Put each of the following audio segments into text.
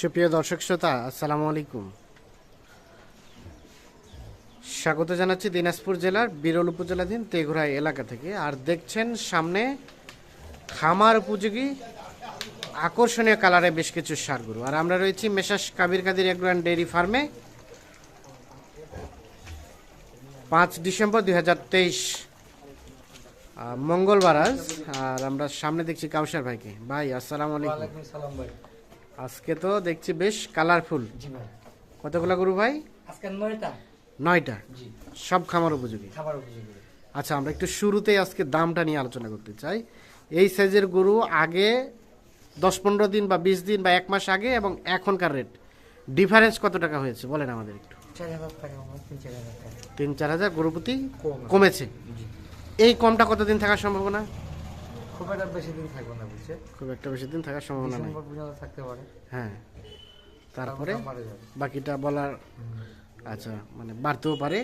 সুপ্রিয় দর্শক শ্রোতা, আসসালামু আলাইকুম। স্বাগত জানাচ্ছি দিনাজপুর জেলার বিরল উপজেলাধীন তেঘুরা এলাকা থেকে। আর দেখছেন সামনে খামার উপযোগী, আকর্ষণীয় কালারে বেশ কিছু সারগুলো আর আমরা রয়েছি messrs Kabir Kadir agro and dairy ফার্মে। পাঁচ ডিসেম্বর দুই হাজার তেইশ মঙ্গলবার আজ। আর আমরা সামনে দেখছি কাউসার ভাইকে। ভাই, আসসালামু আলাইকুম। ভাই। আজকে তো দেখছি বেশ কালারফুল কতগুলো গরু ভাই? আজকে নয়টা। নয়টা? সব খামার উপযোগী? আচ্ছা আমরা একটু শুরুতেই আজকে দামটা নিয়ে আলোচনা করতে চাই। এই সাইজের গরু আগে দশ পনেরো দিন বা বিশ দিন বা এক মাস আগে এবং এখনকার রেট ডিফারেন্স কত টাকা হয়েছে? বলেন আমাদের একটু। তিন চার হাজার টাকা। তিন চার হাজার গরু প্রতি কমেছে? এই কমটা কতদিন থাকার সম্ভাবনা? খুব একটা বেশি দিন থাকব না বুঝছে? খুব একটা বেশি দিন থাকার সম্ভাবনা নেই। পর্যন্ত থাকতে পারে। হ্যাঁ। তারপরে বাকিটা বলার আচ্ছা মানে বাড়তেও পারে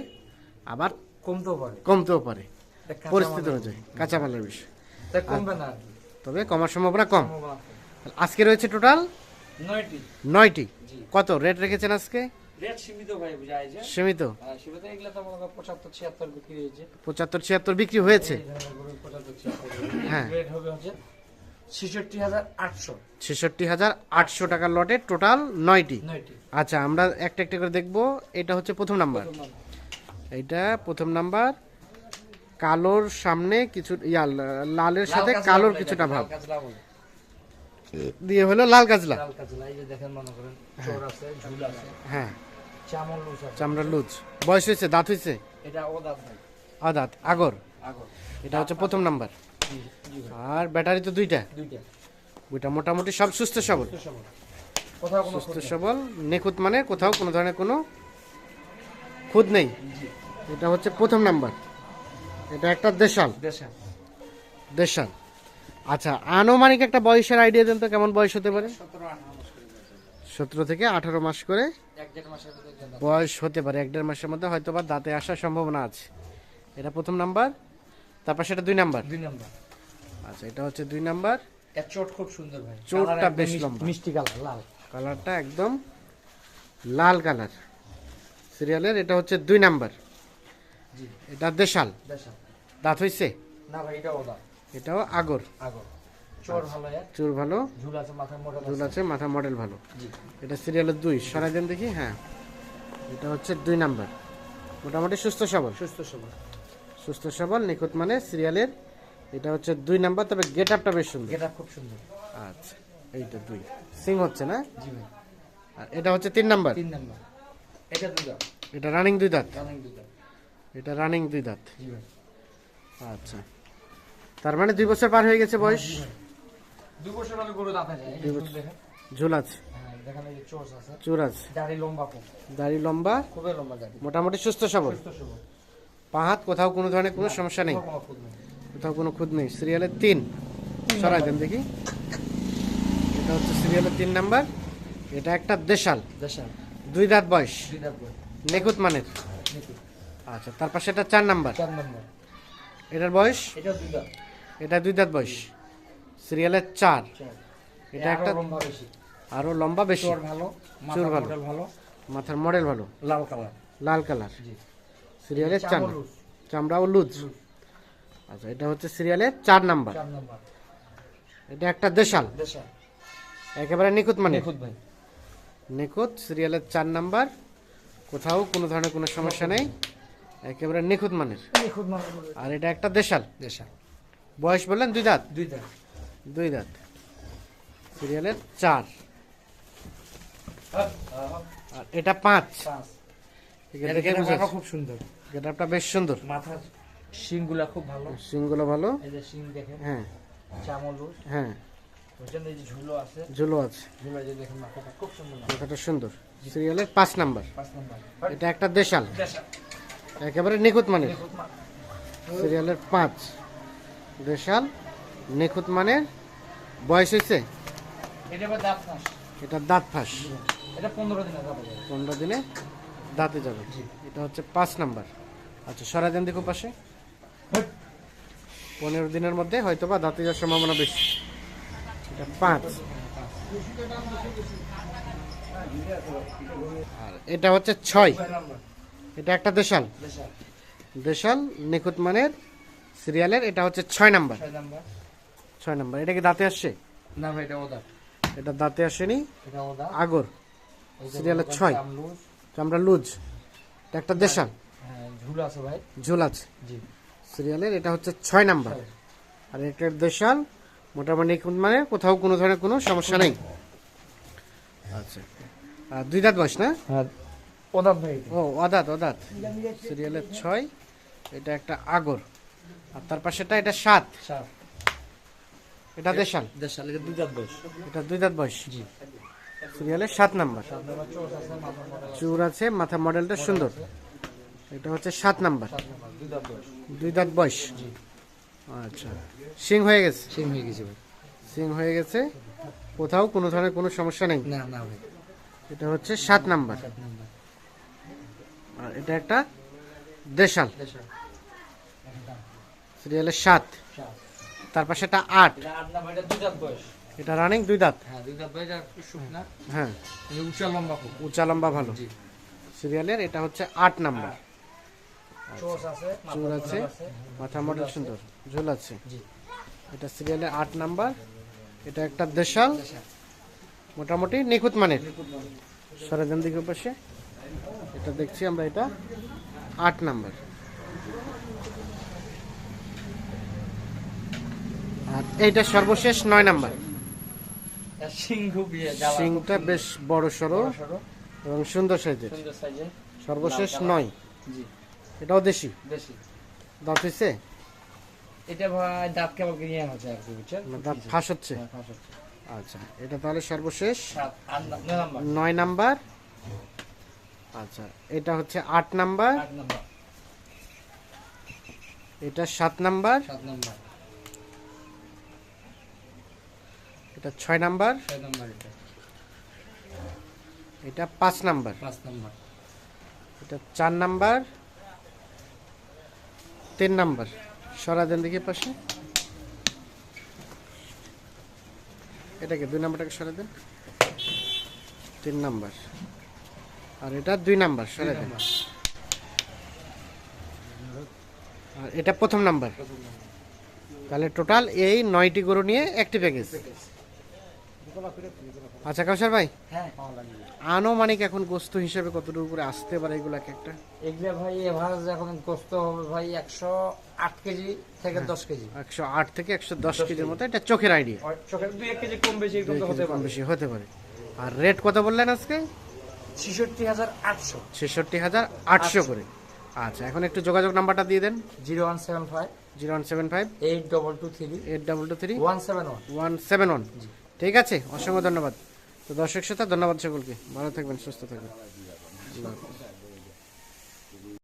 আবার কমতেও পারে। কমতেও পারে। পরিস্থিতি। অনুযায়ী কাঁচামালের বিষয়। কমবে না তবে কমার সম্ভাবনা কম। আজকে রয়েছে টোটাল নয়টি। নয়টি। কত রেট রেখেছেন আজকে? সীমিত হ্যাঁ, পঁচাত্তর ছিয়াত্তর বিক্রি হয়েছে। হ্যাঁ। ছেষট্টি হাজার আটশো। টাকার লটে টোটাল নয়টি। আচ্ছা আমরা একটা একটা করে দেখব। এটা হচ্ছে প্রথম নাম্বার। এইটা প্রথম নাম্বার। কালোর সামনে কিছু ইয়া লালের সাথে কালোর কিছুটা ভাব। দিয়ে হলো লাল আছে। হ্যাঁ। চামল লুচ আছে চামড়া লুজ। বয়স হয়েছে দাঁত হয়েছে? এটা ভাই আদাত আগর? আগর। এটা হচ্ছে প্রথম নাম্বার। আর ব্যাটারি তো দুইটা? দুইটা। দুইটা মোটামুটি সব সুস্থ সবল। সুস্থ সবল। নিখুঁত মানে কোথাও কোনো ধরনের কোনো খুঁত নেই। এটা হচ্ছে প্রথম নাম্বার। এটা একটা দেশাল। দেশা দেশাল। আচ্ছা আনুমানিক একটা বয়সের আইডিয়া দেন তো কেমন বয়স হতে পারে? সতেরো থেকে আঠারো মাস করে। বয়স হতে পারে এক দেড় মাসের মধ্যে হয়তো বা দাঁতে আসার সম্ভাবনা আছে। এটা প্রথম নাম্বার তারপর সেটা দুই নাম্বার? দুই নম্বর। আচ্ছা এটা হচ্ছে দুই নাম্বার। চোট খুব সুন্দর ভাই। চোটটা বেশ লম্বা। মিষ্টি কালার লাল। কালারটা একদম লাল কালার। সিরিয়ালের এটা হচ্ছে দুই নাম্বার। এটা দেশাল। দেশা দাঁত হইছে? না ভাই এটা ওদা এটাও আগর। আগর। চোর ভালো ঝুল আছে মাথা মডেল ভালো। এটা সিরিয়ালের দুই সরাই দেন দেখি হ্যাঁ। এটা হচ্ছে দুই নাম্বার। মোটামুটি সুস্থ সবল। সুস্থ সবল। সুস্থ সবল নিখুঁত মানে সিরিয়ালের এটা হচ্ছে দুই নাম্বার তবে গেট আপটা বেশ সুন্দর। এটা খুব সুন্দর। আচ্ছা এইটা দুই। সিং হচ্ছে না? জি ভাই। আর এটা হচ্ছে তিন নাম্বার। তিন নম্বর। এটা দুটা এটা রানিং দুই দাঁত। রানিং দুটা এটা রানিং দুই দাঁত। জি ভাই। আচ্ছা। তার মানে দুই বছর পার হয়ে গেছে বয়স। দু বছর আগে গরু দাঁতা যায় দেখেন। ঝুল আছে। হ্যাঁ দেখেন এই চোর আছে। চুর আছে। দাড়ি লম্বা দাড়ি লম্বা? খুবই লম্বা দাড়ি। মোটামুটি সুস্থ সবল? সুস্থ সবল। পাহাত কোথাও কোনো ধরনের কোনো সমস্যা নেই? কোথাও কোনো খুদ নেই। সিরিয়ালের তিন। সরাই দেন দেখি। এটা হচ্ছে সিরিয়ালের তিন নাম্বার। এটা একটা দেশাল। দেশা দুই দাঁত বয়স। দুই দাঁত মানের? নিচে আচ্ছা তারপর সেটা চার নাম্বার। চার নম্বর। এটার বয়স? এটা দুই দাঁত। এটা দুই দাঁত বয়স। সিরিয়ালের চার। এটা একটা আরও লম্বা বেশি। চোর ভালো মাথার মডেল ভালো। লাল কালার। লাল কালার। সিরিয়ালের চার চামল নাম্বার। লুজ, আচ্ছা এটা হচ্ছে সিরিয়ালের চার নাম্বার। এটা একটা দেশাল। একেবারে নিখুঁত মানে। নিখুঁত ভাই। নিখুঁত সিরিয়ালের চার নাম্বার। কোথাও কোনো ধরনের কোনো সমস্যা নেই। একেবারে নিখুঁত মানের। মানে আর এটা একটা দেশাল। দেশাল। বয়স বললেন দুই দাঁত? দুই দাঁত। দুই দাঁত সিরিয়ালের চার। আর এটা পাঁচ। খুব সুন্দর। গেটআপটা বেশ সুন্দর। মাথার শিংগুলা খুব ভালো। সিংগুলো ভালো। এই যে শিং দেখেন। হ্যাঁ। চামল হ্যাঁ। ঝুলো আছে। ঝুলো আছে। ঝুলো যে দেখেন মাথাটা খুব সুন্দর মাথাটা সুন্দর। সিরিয়ালের পাঁচ নাম্বার। এটা একটা দেশাল। একেবারে নিখুঁত মানের। সিরিয়ালের পাঁচ। দেশাল নিখুঁত মানের বয়স হয়েছে? এটা দাঁত ফাঁস। এটা পনেরো দিনে দাঁতে যাবে। এটা হচ্ছে পাঁচ নাম্বার। আচ্ছা সরা দেন দেখো পাশে। পনেরো দিনের মধ্যে হয়তো বা দাঁতে যাওয়ার সম্ভাবনা বেশি। এটা পাঁচ। আর এটা হচ্ছে ছয়। এটা একটা দেশাল। দেশাল। দেশাল নিখুঁত মানের সিরিয়ালের এটা হচ্ছে ছয় নাম্বার। ছয় নাম্বার। এটা কি দাঁতে আসছে? না ভাই এটা ওদা এটা দাঁতে আসেনি? এটা ওদা আগর। সিরিয়ালের ছয়। চামড়া লুজ। এটা একটা দেশাল। হ্যাঁ ঝুল আছে ভাই। ঝোল আছে। জি। সিরিয়ালের এটা হচ্ছে ছয় নাম্বার। আর এটা দেশাল। মোটামুটি মানে কোথাও কোনো ধরনের কোনো সমস্যা নেই। আচ্ছা। আর দুই দাঁত বয়স না? হ্যাঁ ভাই। ও অদাত অদাত সিরিয়ালের ছয়। এটা একটা আগর। আর তার পাশেটা এটা সাত। সাত। এটা দেশাল। দেশাল এটা দুই দাঁত বয়স। এটা দুই দাঁত বয়স। জি। সিরিয়ালের সাত নাম্বার। চুর আছে মাথা মডেলটা সুন্দর। এটা হচ্ছে সাত নাম্বার। দুই দাঁত বয়স। আচ্ছা। সিং হয়ে গেছে? সেম হয়ে গেছে ভাই। সিং হয়ে গেছে। কোথাও কোনো ধরনের কোনো সমস্যা নেই? না না ভাই। এটা হচ্ছে সাত নাম্বার। আর এটা একটা দেশাল। দেশাল। সিরিয়ালের সাত। তার পাশে এটা আট এটা রানিং দুই দাঁত? হ্যাঁ দুই দাঁত আর একটু শুকনা। হ্যাঁ। উঁচা লম্বা উঁচা লম্বা ভালো। জি। সিরিয়ালের এটা হচ্ছে আট নাম্বার। আছে মাথা আছে। মডেল মাথা মডেল সুন্দর। ঝোল আছে। জি। এটা সিরিয়ালের আট নাম্বার। এটা একটা দেশাল। মোটামুটি নিখুঁত মানের। নিখুঁত মানের। সরেজন দিকে পাশে। এটা দেখছি আমরা এটা আট নাম্বার। আর এইটা সর্বশেষ নয় নাম্বার। সিংটা বেশ বড় সড়ো এবং সুন্দর সাইজের। সর্বশেষ নয়। এটাও দেশি? বেশি দাঁত হয়েছে এটা ভাই দাঁত কেবল কিনে হচ্ছে আর কি বুঝছেন? দাঁত ফাঁস হচ্ছে? হ্যাঁ, হচ্ছে। আচ্ছা এটা তাহলে সর্বশেষ নয় নাম্বার। আচ্ছা এটা হচ্ছে আট নাম্বার। আট নাম্বার। এটা সাত নাম্বার। সাত নাম্বার। এটা ছয় নাম্বার। ছয় নাম্বার এটা। এটা পাঁচ নাম্বার। পাঁচ নাম্বার। এটা চার নাম্বার। তিন নাম্বার। সরা দেন দেখি পাশে। এটাকে দুই নাম্বারটাকে সরা দেন। তিন নাম্বার। আর এটা দুই নাম্বার সরা দেন। আর এটা প্রথম নাম্বার। তাহলে টোটাল এই নয়টি গরু নিয়ে একটি প্যাকেজ আচ্ছা কাউসার ভাই? হ্যাঁ আনুমানিক এখন গোস্ত হিসেবে কতটুকু করে আসতে পারে এগুলো এক একটা? এগুলো ভাই এভারেজ এখন কষ্ট হবে ভাই একশো আট কেজি থেকে দশ কেজি। একশো আট থেকে একশো দশ কেজির মতো এটা চোখের আইডিয়া চোখের দুই এক কেজি কম বেশি কম বেশি হতে পারে। আর রেট কত বললেন আজকে? ছেষট্টি হাজার আটশো। ছেষট্টি হাজার আটশো করে। আচ্ছা এখন একটু যোগাযোগ নাম্বারটা দিয়ে দেন। Zero one seven five zero one seven five eight double two three eight double two three one seven one. One seven one. ঠিক আছে অসংখ্য ধন্যবাদ। তো দর্শক শ্রোতা ধন্যবাদ সকলকে। ভালো থাকবেন সুস্থ থাকবেন। আল্লাহ।